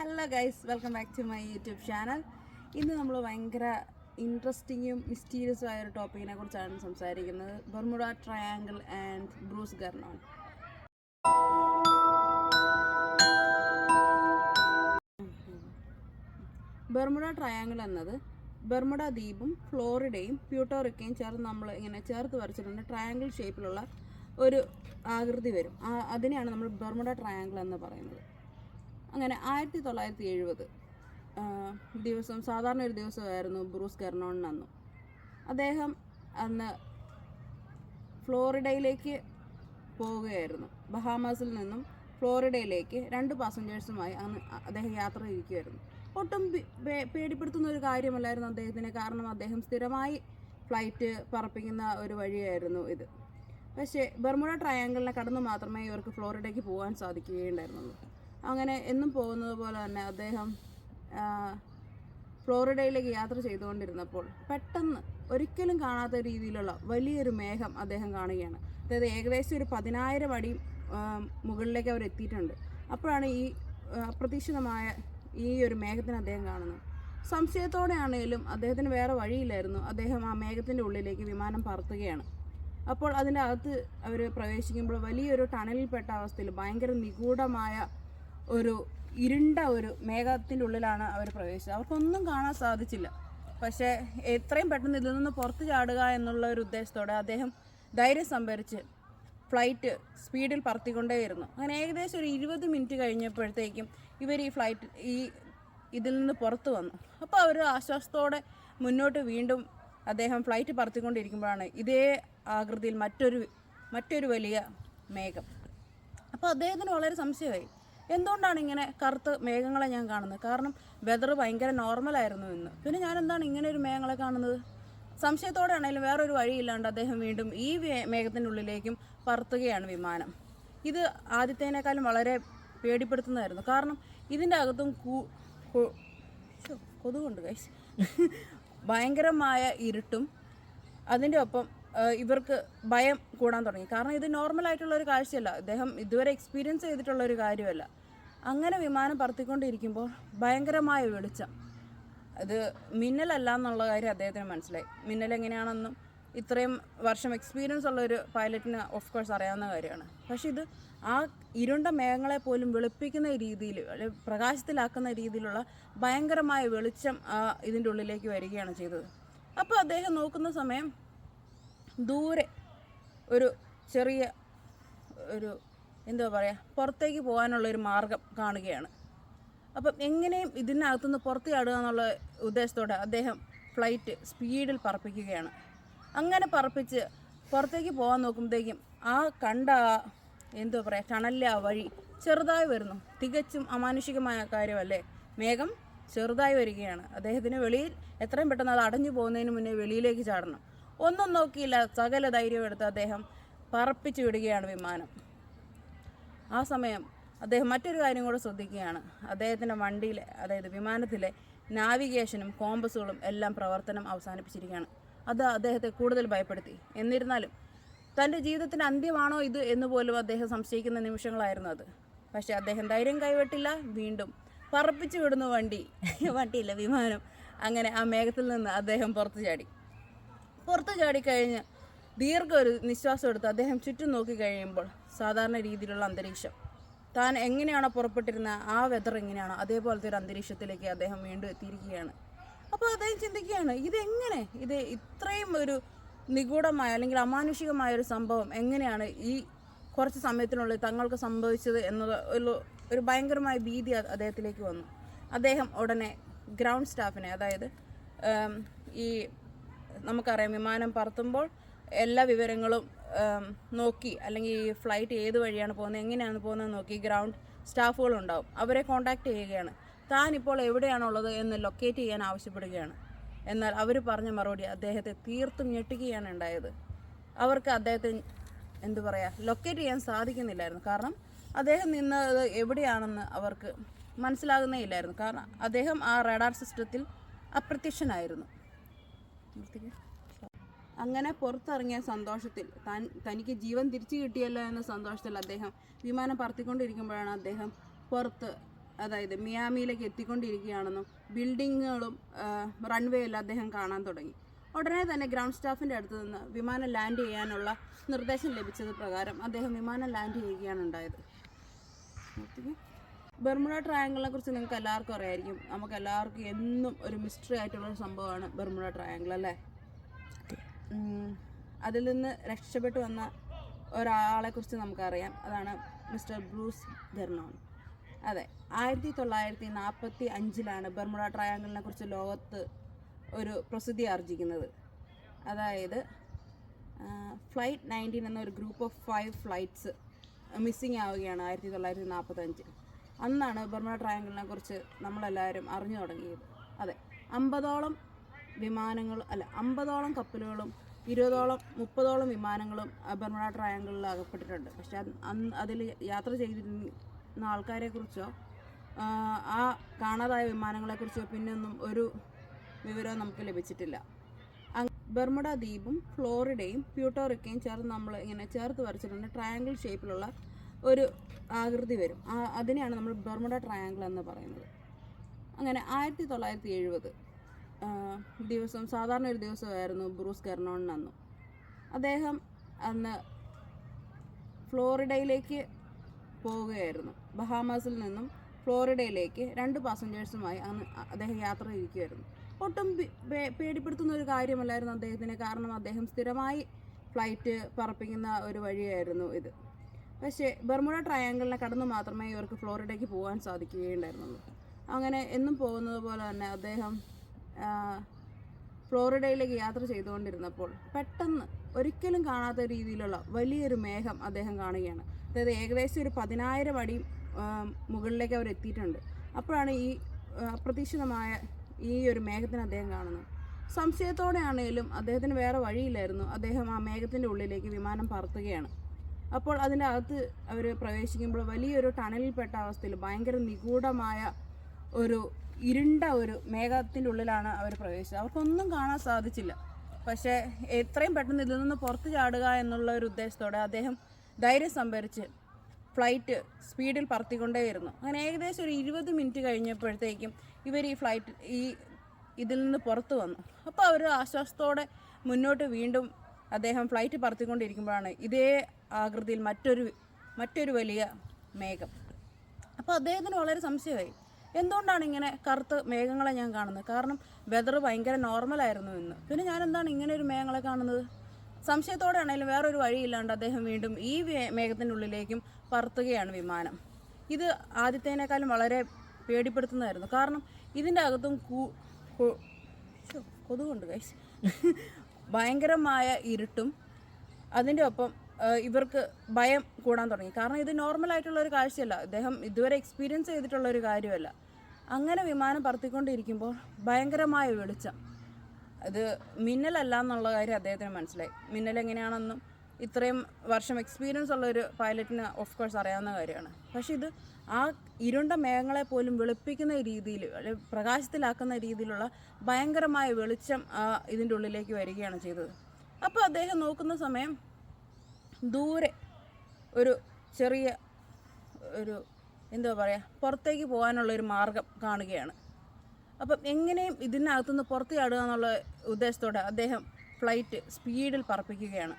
Hello guys welcome back to my YouTube channel ഇന്ന് നമ്മൾ ഭയങ്കര ഇൻട്രസ്റ്റിങ്ങും മിസ്റ്റീരിയസും ആയ ഒരു ടോപ്പിക്കിനെ കുറിച്ചാണ് സംസാരിക്കുന്നത്. Bermuda triangle and Bruce Gernon Bermuda triangle എന്നത് ബർമുഡ ദ്വീപും ഫ്ലോറിഡയും പ്യൂട്ടോറിക്കയും ചേർന്ന് നമ്മൾ ഇങ്ങനെ ചേർത്ത് വരച്ചിട്ടുണ്ട്. ട്രയാങ്കിൾ ഷേപ്പിലുള്ള ഒരു ആകൃതി വരും. അതിനെയാണ് നമ്മൾ ബർമുഡ ട്രയാങ്കിൾ എന്ന് പറയുന്നത്. അങ്ങനെ ആയിരത്തി തൊള്ളായിരത്തി എഴുപത് ദിവസം സാധാരണ ഒരു ദിവസമായിരുന്നു ബ്രൂസ് കെർണോണിന് അന്ന് അദ്ദേഹം അന്ന് ഫ്ലോറിഡയിലേക്ക് പോവുകയായിരുന്നു. ബഹാമാസിൽ നിന്നും ഫ്ലോറിഡയിലേക്ക് രണ്ട് പാസഞ്ചേഴ്സുമായി അന്ന് അദ്ദേഹം യാത്ര ചെയ്യുകയായിരുന്നു ഒട്ടും പേടിപ്പെടുത്തുന്ന ഒരു കാര്യമല്ലായിരുന്നു അദ്ദേഹത്തിന്. കാരണം അദ്ദേഹം സ്ഥിരമായി ഫ്ലൈറ്റ് പറപ്പിക്കുന്ന ഒരു വഴിയായിരുന്നു ഇത്. പക്ഷേ ബർമുഡ ട്രയാങ്കിളിനെ കടന്നു മാത്രമേ ഇവർക്ക് ഫ്ലോറിഡയ്ക്ക് പോകാൻ സാധിക്കുകയുണ്ടായിരുന്നുള്ളൂ. അങ്ങനെ എന്നും പോകുന്നത് പോലെ തന്നെ അദ്ദേഹം ഫ്ലോറിഡയിലേക്ക് യാത്ര ചെയ്തുകൊണ്ടിരുന്നപ്പോൾ പെട്ടെന്ന് ഒരിക്കലും കാണാത്ത രീതിയിലുള്ള വലിയൊരു മേഘം അദ്ദേഹം കാണുകയാണ്. അതായത് ഏകദേശം ഒരു പതിനായിരം അടി മുകളിലേക്ക് അവർ എത്തിയിട്ടുണ്ട്. അപ്പോഴാണ് ഈ അപ്രതീക്ഷിതമായ ഈ ഒരു മേഘത്തിന് അദ്ദേഹം കാണുന്നത്. സംശയത്തോടെയാണേലും അദ്ദേഹത്തിന് വേറെ വഴിയില്ലായിരുന്നു. അദ്ദേഹം ആ മേഘത്തിന്റെ ഉള്ളിലേക്ക് വിമാനം പറത്തുകയാണ്. അപ്പോൾ അതിന്റെ അകത്ത് അവർ പ്രവേശിക്കുമ്പോൾ വലിയൊരു ടണലിൽപ്പെട്ട അവസ്ഥയിൽ ഭയങ്കര നിഗൂഢമായ ഒരു ഇരുണ്ട ഒരു മേഘത്തിന്റെ ഉള്ളിലാണ് അവർ പ്രവേശിച്ചത്. അവർക്കൊന്നും കാണാൻ സാധിച്ചില്ല. പക്ഷേ എത്രയും പെട്ടെന്ന് ഇതിൽ നിന്ന് പുറത്ത് ചാടുക എന്നുള്ള ഒരു ഉദ്ദേശത്തോടെ അദ്ദേഹം ധൈര്യം സംഭരിച്ച് ഫ്ലൈറ്റ് സ്പീഡിൽ പറത്തിക്കൊണ്ടേയിരുന്നു. അങ്ങനെ ഏകദേശം ഒരു ഇരുപത് മിനിറ്റ് കഴിഞ്ഞപ്പോഴത്തേക്കും ഇവർ ഈ ഫ്ലൈറ്റ് ഈ ഇതിൽ നിന്ന് പുറത്തു വന്നു. അപ്പോൾ അവർ ആശ്വാസത്തോടെ മുന്നോട്ട് വീണ്ടും അദ്ദേഹം ഫ്ലൈറ്റ് പറത്തിക്കൊണ്ടിരിക്കുമ്പോഴാണ് ഇതേ ആകൃതിയിൽ മറ്റൊരു മറ്റൊരു വലിയ മേഘം. അപ്പോൾ അദ്ദേഹത്തിന് വളരെ സംശയമായി. എന്തുകൊണ്ടാണ് ഇങ്ങനെ കറുത്ത മേഘങ്ങളെ ഞാൻ കാണുന്നത്? കാരണം വെതർ ഭയങ്കര നോർമലായിരുന്നു ഇന്ന്. പിന്നെ ഞാൻ എന്താണ് ഇങ്ങനെ ഒരു മേഘങ്ങളെ കാണുന്നത്? സംശയത്തോടെ ആണെങ്കിലും വേറൊരു വഴിയില്ലാണ്ട് അദ്ദേഹം വീണ്ടും ഈ മേഘത്തിന്റെ ഉള്ളിലേക്കും പറത്തുകയാണ് വിമാനം. ഇത് ആദ്യത്തേനേക്കാളും വളരെ പേടിപ്പെടുത്തുന്നതായിരുന്നു. കാരണം ഇതിന്റെ അകത്തും കൂ- കൊതുകൊണ്ട് കൈ ഭയങ്കരമായ ഇരുട്ടും അതിന്റെ ഒപ്പം ഇവർക്ക് ഭയം കൂടാൻ തുടങ്ങി. കാരണം ഇത് നോർമലായിട്ടുള്ള ഒരു കാഴ്ചയല്ല. അദ്ദേഹം ഇതുവരെ എക്സ്പീരിയൻസ് ചെയ്തിട്ടുള്ള ഒരു കാര്യമല്ല. അങ്ങനെ വിമാനം പറത്തിക്കൊണ്ടിരിക്കുമ്പോൾ ഭയങ്കരമായ വെളിച്ചം. അത് മിന്നലല്ല എന്നുള്ള കാര്യം അദ്ദേഹത്തിന് മനസ്സിലായി. മിന്നൽ എങ്ങനെയാണെന്നും ഇത്രയും വർഷം എക്സ്പീരിയൻസ് ഉള്ള ഒരു പൈലറ്റിന് ഓഫ് കോഴ്സ് അറിയാവുന്ന കാര്യമാണ്. പക്ഷെ ഇത് ആ ഇരുണ്ട മേഘങ്ങളെ പോലും വെളുപ്പിക്കുന്ന രീതിയിൽ പ്രകാശത്തിലാക്കുന്ന രീതിയിലുള്ള ഭയങ്കരമായ വെളിച്ചം ഇതിന്റെ ഉള്ളിലേക്ക് വരികയാണ് ചെയ്തത്. അപ്പോൾ അദ്ദേഹം നോക്കുന്ന സമയം ദൂരെ ഒരു ചെറിയ ഒരു എന്താ പറയുക പുറത്തേക്ക് പോകാനുള്ള ഒരു മാർഗം കാണുകയാണ്. അപ്പം എങ്ങനെയും ഇതിനകത്തുനിന്ന് പുറത്ത് ചാടുക എന്നുള്ള ഉദ്ദേശത്തോടെ അദ്ദേഹം ഫ്ലൈറ്റ് സ്പീഡിൽ പറപ്പിക്കുകയാണ്. അങ്ങനെ പറപ്പിച്ച് പുറത്തേക്ക് പോകാൻ നോക്കുമ്പോഴത്തേക്കും ആ കണ്ട എന്തോ പറയുക ടണലിലെ ആ വഴി ചെറുതായി വരുന്നു. തികച്ചും അമാനുഷികമായ കാര്യമല്ലേ? മേഘം ചെറുതായി വരികയാണ്. അദ്ദേഹത്തിന് വെളിയിൽ എത്രയും പെട്ടെന്ന് അത് അടഞ്ഞു പോകുന്നതിന് മുന്നേ വെളിയിലേക്ക് ചാടണം. ഒന്നും നോക്കിയില്ല സകല ധൈര്യം എടുത്ത് അദ്ദേഹം പറപ്പിച്ചു വിടുകയാണ് വിമാനം. ആ സമയം അദ്ദേഹം മറ്റൊരു കാര്യം കൂടെ ശ്രദ്ധിക്കുകയാണ്. അദ്ദേഹത്തിന്റെ വണ്ടിയിലെ അതായത് വിമാനത്തിലെ നാവിഗേഷനും കോമ്പസുകളും എല്ലാം പ്രവർത്തനം അവസാനിപ്പിച്ചിരിക്കുകയാണ്. അത് അദ്ദേഹത്തെ കൂടുതൽ ഭയപ്പെടുത്തി. എന്നിരുന്നാലും തന്റെ ജീവിതത്തിന്റെ അന്ത്യമാണോ ഇത് എന്ന് പോലും അദ്ദേഹം സംശയിക്കുന്ന നിമിഷങ്ങളായിരുന്നു അത്. പക്ഷേ അദ്ദേഹം ധൈര്യം കൈവിട്ടില്ല വീണ്ടും പറപ്പിച്ചു വിടുന്നു വണ്ടി വണ്ടിയില്ല വിമാനം. അങ്ങനെ ആ മേഘത്തിൽ നിന്ന് അദ്ദേഹം പുറത്തു ചാടി. പുറത്ത് ചാടിക്കഴിഞ്ഞ് ദീർഘ ഒരു നിശ്വാസം എടുത്ത് അദ്ദേഹം ചുറ്റും നോക്കി കഴിയുമ്പോൾ സാധാരണ രീതിയിലുള്ള അന്തരീക്ഷം. താൻ എങ്ങനെയാണോ പുറപ്പെട്ടിരുന്ന ആ വെതർ എങ്ങനെയാണോ അതേപോലത്തെ ഒരു അന്തരീക്ഷത്തിലേക്ക് അദ്ദേഹം വീണ്ടും എത്തിയിരിക്കുകയാണ്. അപ്പോൾ അദ്ദേഹം ചിന്തിക്കുകയാണ് ഇതെങ്ങനെ? ഇത് ഇത്രയും ഒരു നിഗൂഢമായ അല്ലെങ്കിൽ അമാനുഷികമായ ഒരു സംഭവം എങ്ങനെയാണ് ഈ കുറച്ച് സമയത്തിനുള്ളിൽ തങ്ങൾക്ക് സംഭവിച്ചത് എന്നത് ഒരു ഭയങ്കരമായ ഭീതി അദ്ദേഹത്തിലേക്ക് വന്നു. അദ്ദേഹം ഉടനെ ഗ്രൗണ്ട് സ്റ്റാഫിനെ അതായത് ഈ നമുക്കറിയാം വിമാനം പറത്തുമ്പോൾ എല്ലാ വിവരങ്ങളും നോക്കി. അല്ലെങ്കിൽ ഈ ഫ്ലൈറ്റ് ഏത് വഴിയാണ് പോകുന്നത് എങ്ങനെയാണ് പോകുന്നത് നോക്കി. ഗ്രൗണ്ട് സ്റ്റാഫുകളുണ്ടാവും. അവരെ കോണ്ടാക്ട് ചെയ്യുകയാണ്. താൻ ഇപ്പോൾ എവിടെയാണുള്ളത് എന്ന് ലൊക്കേറ്റ് ചെയ്യാൻ ആവശ്യപ്പെടുകയാണ്. എന്നാൽ അവർ പറഞ്ഞ മറുപടി അദ്ദേഹത്തെ തീർത്തും ഞെട്ടിക്കുകയാണ് ഉണ്ടായത്. അവർക്ക് അദ്ദേഹത്തെ എന്തു പറയുക ലൊക്കേറ്റ് ചെയ്യാൻ സാധിക്കുന്നില്ലായിരുന്നു. കാരണം അദ്ദേഹം നിന്നത് എവിടെയാണെന്ന് അവർക്ക് മനസ്സിലാകുന്നേ ഇല്ലായിരുന്നു. കാരണം അദ്ദേഹം ആ റഡാർ സിസ്റ്റത്തിൽ അപ്രത്യക്ഷനായിരുന്നു. അങ്ങനെ പുറത്തിറങ്ങിയ സന്തോഷത്തിൽ താൻ തനിക്ക് ജീവൻ തിരിച്ചു കിട്ടിയല്ലോ എന്ന സന്തോഷത്തിൽ അദ്ദേഹം വിമാനം പറത്തിക്കൊണ്ടിരിക്കുമ്പോഴാണ് അദ്ദേഹം പുറത്ത് അതായത് മിയാമിയിലേക്ക് എത്തിക്കൊണ്ടിരിക്കുകയാണെന്നും ബിൽഡിങ്ങുകളും റൺവേ എല്ലാം അദ്ദേഹം കാണാൻ തുടങ്ങി. ഉടനെ തന്നെ ഗ്രൗണ്ട് സ്റ്റാഫിന്റെ അടുത്ത് നിന്ന് വിമാനം ലാൻഡ് ചെയ്യാനുള്ള നിർദ്ദേശം ലഭിച്ചത് പ്രകാരം അദ്ദേഹം വിമാനം ലാൻഡ് ചെയ്യുകയാണ് ഉണ്ടായത്. ബർമുഡ ട്രയാങ്കിളിനെ കുറിച്ച് നിങ്ങൾക്ക് എല്ലാവർക്കും അറിയായിരിക്കും. നമുക്ക് എല്ലാവർക്കും എന്നും ഒരു മിസ്റ്ററി ആയിട്ടുള്ള സംഭവമാണ് ബർമുഡ ട്രയാങ്കിൾ അല്ലേ? അതിൽ നിന്ന് രക്ഷപ്പെട്ടു വന്ന ഒരാളെ കുറിച്ച് നമുക്കറിയാം. അതാണ് മിസ്റ്റർ ബ്രൂസ് ഗെർണോൺ അതെ ആയിരത്തി തൊള്ളായിരത്തി നാൽപ്പത്തി അഞ്ചിലാണ് ബർമുഡ ട്രയാങ്കിളിനെ കുറിച്ച് ലോകത്ത് ഒരു പ്രസിദ്ധി ആർജിക്കുന്നത്. അതായത് ഫ്ലൈറ്റ് നയന്റീൻ എന്നൊരു group of five flights missing ആവുകയാണ് ആയിരത്തി തൊള്ളായിരത്തി നാൽപ്പത്തഞ്ച് അന്നാണ് ബർമുഡ ട്രയാങ്കിളിനെ കുറിച്ച് നമ്മളെല്ലാവരും അറിഞ്ഞു തുടങ്ങിയത്. അതെ അമ്പതോളം വിമാനങ്ങൾ അല്ല അമ്പതോളം കപ്പലുകളും ഇരുപതോളം മുപ്പതോളം വിമാനങ്ങളും ബർമുഡ ട്രയാങ്കിളിൽ അകപ്പെട്ടിട്ടുണ്ട്. പക്ഷെ അന്ന് അതിൽ യാത്ര ചെയ്തിരുന്ന ആൾക്കാരെക്കുറിച്ചോ ആ കാണാതായ വിമാനങ്ങളെക്കുറിച്ചോ പിന്നെ ഒന്നും ഒരു വിവരവും നമുക്ക് ലഭിച്ചിട്ടില്ല. ബർമുഡ ദ്വീപും ഫ്ലോറിഡയും പ്യൂട്ടോറിക്കയും ചേർന്ന് നമ്മൾ ഇങ്ങനെ ചേർത്ത് വരച്ചിട്ടുണ്ട്. ട്രയാങ്കിൾ ഷേപ്പിലുള്ള ഒരു ആകൃതി വരും. അതിനെയാണ് നമ്മൾ ബർമുഡ ട്രയാങ്കിൾ എന്ന് പറയുന്നത്. അങ്ങനെ ആയിരത്തി തൊള്ളായിരത്തി എഴുപത് ദിവസം സാധാരണ ഒരു ദിവസമായിരുന്നു ബ്രൂസ് കെർണോണിന് അന്ന് അദ്ദേഹം അന്ന് ഫ്ലോറിഡയിലേക്ക് പോവുകയായിരുന്നു. ബഹാമാസിൽ നിന്നും ഫ്ലോറിഡയിലേക്ക് രണ്ട് പാസഞ്ചേഴ്സുമായി അന്ന് അദ്ദേഹം യാത്ര ചെയ്യുകയായിരുന്നു. ഒട്ടും പേടിപ്പെടുത്തുന്ന ഒരു കാര്യമല്ലായിരുന്നു അദ്ദേഹത്തിന്. കാരണം അദ്ദേഹം സ്ഥിരമായി ഫ്ലൈറ്റ് പറപ്പിക്കുന്ന ഒരു വഴിയായിരുന്നു ഇത്. പക്ഷേ ബർമുഡ ട്രയാങ്കിളിനെ കടന്ന് മാത്രമേ ഇവർക്ക് ഫ്ലോറിഡയ്ക്ക് പോകാൻ സാധിക്കുകയുണ്ടായിരുന്നുള്ളൂ. അങ്ങനെ എന്നും പോകുന്നത് പോലെ തന്നെ അദ്ദേഹം ഫ്ലോറിഡയിലേക്ക് യാത്ര ചെയ്തുകൊണ്ടിരുന്നപ്പോൾ പെട്ടെന്ന് ഒരിക്കലും കാണാത്ത രീതിയിലുള്ള വലിയൊരു മേഘം അദ്ദേഹം കാണുകയാണ്. അതായത് ഏകദേശം ഒരു പതിനായിരം അടി മുകളിലേക്ക് അവർ എത്തിയിട്ടുണ്ട്. അപ്പോഴാണ് ഈ അപ്രതീക്ഷിതമായ ഈ ഒരു മേഘത്തിന് അദ്ദേഹം കാണുന്നത്. സംശയത്തോടെയാണെങ്കിലും അദ്ദേഹത്തിന് വേറെ വഴിയില്ലായിരുന്നു. അദ്ദേഹം ആ മേഘത്തിന്റെ ഉള്ളിലേക്ക് വിമാനം പറത്തുകയാണ്. അപ്പോൾ അതിന്റെ അകത്ത് അവർ പ്രവേശിക്കുമ്പോൾ വലിയൊരു ടണലിൽപ്പെട്ട അവസ്ഥയിൽ ഭയങ്കര നിഗൂഢമായ ഒരു ഇരുണ്ട ഒരു മേഘത്തിന്റെ ഉള്ളിലാണ് അവർ പ്രവേശിച്ചത്. അവർക്കൊന്നും കാണാൻ സാധിച്ചില്ല. പക്ഷേ എത്രയും പെട്ടെന്ന് ഇതിൽ നിന്ന് പുറത്തു ചാടുക എന്നുള്ള ഒരു ഉദ്ദേശത്തോടെ അദ്ദേഹം ധൈര്യം സംഭരിച്ച് ഫ്ലൈറ്റ് സ്പീഡിൽ പറത്തിക്കൊണ്ടേയിരുന്നു. അങ്ങനെ ഏകദേശം ഒരു ഇരുപത് മിനിറ്റ് കഴിഞ്ഞപ്പോഴത്തേക്കും ഇവർ ഈ ഫ്ലൈറ്റ് ഈ ഇതിൽ നിന്ന് പുറത്തു വന്നു. അപ്പോൾ അവർ ആശ്വാസത്തോടെ മുന്നോട്ട് വീണ്ടും അദ്ദേഹം ഫ്ലൈറ്റ് പറത്തിക്കൊണ്ടിരിക്കുമ്പോഴാണ് ഇതേ ആകൃതിയിൽ മറ്റൊരു മറ്റൊരു വലിയ മേഘം. അപ്പോൾ അദ്ദേഹത്തിന് വളരെ സംശയമായി. എന്തുകൊണ്ടാണ് ഇങ്ങനെ കറുത്ത മേഘങ്ങളെ ഞാൻ കാണുന്നത്? കാരണം വെതർ ഭയങ്കര നോർമലായിരുന്നു ഇന്ന്. പിന്നെ ഞാൻ എന്താണ് ഇങ്ങനെ ഒരു മേഘങ്ങളെ കാണുന്നത്? സംശയത്തോടെ ആണെങ്കിലും വേറൊരു വഴിയില്ലാണ്ട് അദ്ദേഹം വീണ്ടും ഈ ഉള്ളിലേക്കും പറത്തുകയാണ് വിമാനം. ഇത് ആദ്യത്തേനേക്കാളും വളരെ പേടിപ്പെടുത്തുന്നതായിരുന്നു. കാരണം ഇതിന്റെ അകത്തും കൊതുകൊണ്ട് കൈസ് ഭയങ്കരമായ ഇരുട്ടും അതിന്റെ ഒപ്പം ഇവർക്ക് ഭയം കൂടാൻ തുടങ്ങി. കാരണം ഇത് നോർമൽ ആയിട്ടുള്ള ഒരു കാഴ്ചയല്ല. അദ്ദേഹം ഇതുവരെ എക്സ്പീരിയൻസ് ചെയ്തിട്ടുള്ള ഒരു കാര്യമല്ല. അങ്ങനെ വിമാനം പറത്തിക്കൊണ്ടിരിക്കുമ്പോൾ ഭയങ്കരമായ വെളിച്ചം. അത് മിന്നലല്ല എന്നുള്ള കാര്യം അദ്ദേഹത്തിന് മനസ്സിലായി. മിന്നൽ എങ്ങനെയാണെന്നും ഇത്രയും വർഷം എക്സ്പീരിയൻസ് ഉള്ള ഒരു പൈലറ്റിന് ഓഫ് കോഴ്സ് അറിയാവുന്ന കാര്യമാണ്. പക്ഷേ ഇത് ആ ഇരുണ്ട മേഘങ്ങളെ പോലും വെളുപ്പിക്കുന്ന രീതിയിൽ പ്രകാശത്തിലാക്കുന്ന രീതിയിലുള്ള ഭയങ്കരമായ വെളിച്ചം ഇതിന്റെ ഉള്ളിലേക്ക് വരികയാണ് ചെയ്തത്. അപ്പോൾ അദ്ദേഹം നോക്കുന്ന സമയം ദൂരെ ഒരു ചെറിയ ഒരു എന്താ പറയുക പുറത്തേക്ക് പോകാനുള്ള ഒരു മാർഗം കാണുകയാണ്. അപ്പം എങ്ങനെയും ഇതിനകത്തുനിന്ന് പുറത്ത് ചാടുക എന്നുള്ള ഉദ്ദേശത്തോടെ അദ്ദേഹം ഫ്ലൈറ്റ് സ്പീഡിൽ പറപ്പിക്കുകയാണ്.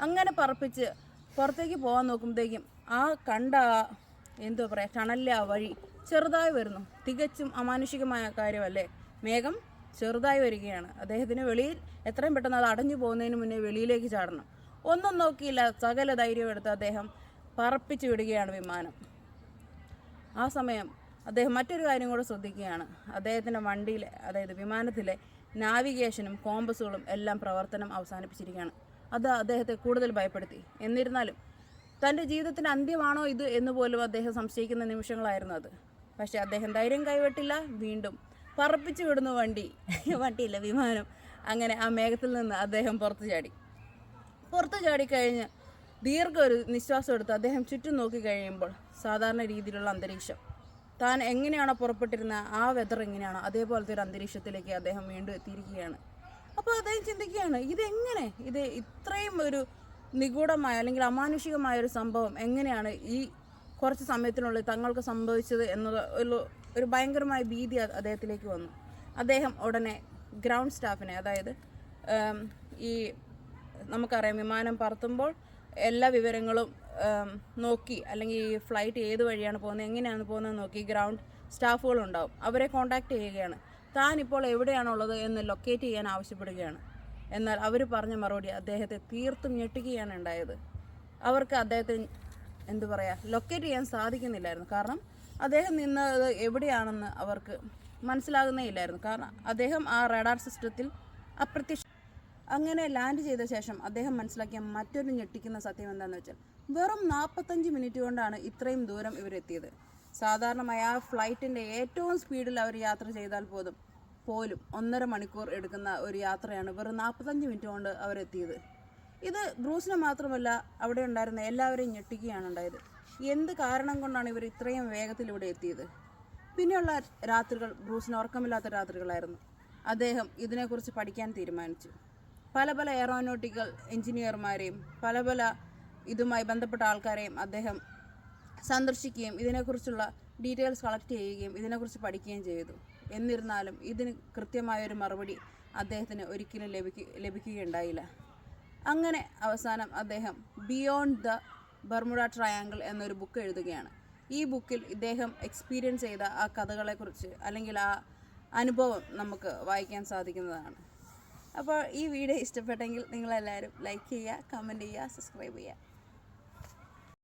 അങ്ങനെ പറപ്പിച്ച് പുറത്തേക്ക് പോകാൻ നോക്കുമ്പോഴത്തേക്കും ആ കണ്ട എന്തോ പറയുക ടണലിലെ ആ വഴി ചെറുതായി വരുന്നു. തികച്ചും അമാനുഷികമായ കാര്യമല്ലേ? മേഘം ചെറുതായി വരികയാണ്. അദ്ദേഹത്തിന് വെളിയിൽ എത്രയും പെട്ടെന്ന് അത് അടഞ്ഞു പോകുന്നതിന് മുന്നേ വെളിയിലേക്ക് ചാടണം. ഒന്നും നോക്കിയില്ല. സകല ധൈര്യം എടുത്ത് അദ്ദേഹം പറപ്പിച്ചു വിടുകയാണ് വിമാനം. ആ സമയം അദ്ദേഹം മറ്റൊരു കാര്യം കൂടെ ശ്രദ്ധിക്കുകയാണ്. അദ്ദേഹത്തിന്റെ വണ്ടിയിലെ അതായത് വിമാനത്തിലെ നാവിഗേഷനും കോമ്പസുകളും എല്ലാം പ്രവർത്തനം അവസാനിപ്പിച്ചിരിക്കുകയാണ്. അത് അദ്ദേഹത്തെ കൂടുതൽ ഭയപ്പെടുത്തി. എന്നിരുന്നാലും തന്റെ ജീവിതത്തിന്റെ അന്ത്യമാണോ ഇത് എന്ന് പോലും അദ്ദേഹം സംശയിക്കുന്ന നിമിഷങ്ങളായിരുന്നു അത്. പക്ഷേ അദ്ദേഹം ധൈര്യം കൈവിട്ടില്ല. വീണ്ടും പറപ്പിച്ചു വിടുന്നു വണ്ടി വണ്ടിയില്ല വിമാനം അങ്ങനെ ആ മേഘത്തിൽ നിന്ന് അദ്ദേഹം പുറത്തു ചാടി. പുറത്ത് ചാടിക്കഴിഞ്ഞ് ദീർഘ ഒരു നിശ്വാസം എടുത്ത് അദ്ദേഹം ചുറ്റും നോക്കി കഴിയുമ്പോൾ സാധാരണ രീതിയിലുള്ള അന്തരീക്ഷം. താൻ എങ്ങനെയാണോ പുറപ്പെട്ടിരുന്ന ആ വെതർ എങ്ങനെയാണോ അതേപോലത്തെ ഒരു അന്തരീക്ഷത്തിലേക്ക് അദ്ദേഹം വീണ്ടും എത്തിയിരിക്കുകയാണ്. അപ്പോൾ അദ്ദേഹം ചിന്തിക്കുകയാണ് ഇതെങ്ങനെ? ഇത് ഇത്രയും ഒരു നിഗൂഢമായ അല്ലെങ്കിൽ അമാനുഷികമായ ഒരു സംഭവം എങ്ങനെയാണ് ഈ കുറച്ച് സമയത്തിനുള്ളിൽ തങ്ങൾക്ക് സംഭവിച്ചത് എന്നത് ഒരു ഒരു ഭയങ്കരമായ ഭീതി അദ്ദേഹത്തിലേക്ക് വന്നു. അദ്ദേഹം ഉടനെ ഗ്രൗണ്ട് സ്റ്റാഫിനെ അതായത് ഈ നമുക്കറിയാം വിമാനം പറത്തുമ്പോൾ എല്ലാ വിവരങ്ങളും നോക്കി അല്ലെങ്കിൽ ഈ ഫ്ലൈറ്റ് ഏത് വഴിയാണ് പോകുന്നത് എങ്ങനെയാണ് പോകുന്നത് നോക്കി ഗ്രൗണ്ട് സ്റ്റാഫുകളുണ്ടാവും. അവരെ കോണ്ടാക്ട് ചെയ്യുകയാണ്. താൻ ഇപ്പോൾ എവിടെയാണുള്ളത് എന്ന് ലൊക്കേറ്റ് ചെയ്യാൻ ആവശ്യപ്പെടുകയാണ്. എന്നാൽ അവർ പറഞ്ഞ മറുപടി അദ്ദേഹത്തെ തീർത്തും ഞെട്ടിക്കുകയാണ് ഉണ്ടായത്. അവർക്ക് അദ്ദേഹത്തെ എന്തു പറയുക ലൊക്കേറ്റ് ചെയ്യാൻ സാധിക്കുന്നില്ലായിരുന്നു. കാരണം അദ്ദേഹം നിന്നത് എവിടെയാണെന്ന് അവർക്ക് മനസ്സിലാകുന്നേ ഇല്ലായിരുന്നു. കാരണം അദ്ദേഹം ആ റഡാർ സിസ്റ്റത്തിൽ അപ്രത്യക്ഷ അങ്ങനെ ലാൻഡ് ചെയ്ത ശേഷം അദ്ദേഹം മനസ്സിലാക്കിയ മറ്റൊരു ഞെട്ടിക്കുന്ന സത്യം എന്താണെന്ന് വെച്ചാൽ വെറും നാൽപ്പത്തഞ്ച് മിനിറ്റ് കൊണ്ടാണ് ഇത്രയും ദൂരം ഇവരെത്തിയത്. സാധാരണമായി ആ ഫ്ലൈറ്റിന്റെ ഏറ്റവും സ്പീഡിൽ അവർ യാത്ര ചെയ്താൽ പോലും പോലും ഒന്നര മണിക്കൂർ എടുക്കുന്ന ഒരു യാത്രയാണ് വെറും നാൽപ്പത്തഞ്ച് മിനിറ്റ് കൊണ്ട് അവരെത്തിയത്. ഇത് ബ്രൂസിനെ മാത്രമല്ല അവിടെ ഉണ്ടായിരുന്ന എല്ലാവരെയും ഞെട്ടിക്കുകയാണ് ഉണ്ടായത്. എന്ത് കാരണം കൊണ്ടാണ് ഇവർ ഇത്രയും വേഗത്തിൽ ഇവിടെ എത്തിയത്? പിന്നെയുള്ള രാത്രികൾ ബ്രൂസിന് ഉറക്കമില്ലാത്ത രാത്രികളായിരുന്നു. അദ്ദേഹം ഇതിനെക്കുറിച്ച് പഠിക്കാൻ തീരുമാനിച്ചു. പല പല എയറോനോട്ടിക്കൽ എഞ്ചിനീയർമാരെയും പല പല ഇതുമായി ബന്ധപ്പെട്ട ആൾക്കാരെയും അദ്ദേഹം സന്ദർശിക്കുകയും ഇതിനെക്കുറിച്ചുള്ള ഡീറ്റെയിൽസ് കളക്ട് ചെയ്യുകയും ഇതിനെക്കുറിച്ച് പഠിക്കുകയും ചെയ്തു. എന്നിരുന്നാലും ഇതിന് കൃത്യമായൊരു മറുപടി അദ്ദേഹത്തിന് ഒരിക്കലും ലഭിക്കു ലഭിക്കുകയുണ്ടായില്ല. അങ്ങനെ അവസാനം അദ്ദേഹം ബിയോണ്ട് ദ ബർമുഡ ട്രയാങ്കിൾ എന്നൊരു ബുക്ക് എഴുതുകയാണ്. ഈ ബുക്കിൽ ഇദ്ദേഹം എക്സ്പീരിയൻസ് ചെയ്ത ആ കഥകളെക്കുറിച്ച് അല്ലെങ്കിൽ ആ അനുഭവം നമുക്ക് വായിക്കാൻ സാധിക്കുന്നതാണ്. അപ്പോൾ ഈ വീഡിയോ ഇഷ്ടപ്പെട്ടെങ്കിൽ നിങ്ങളെല്ലാവരും ലൈക്ക് ചെയ്യുക കമന്റ് ചെയ്യുക സബ്സ്ക്രൈബ് ചെയ്യുക.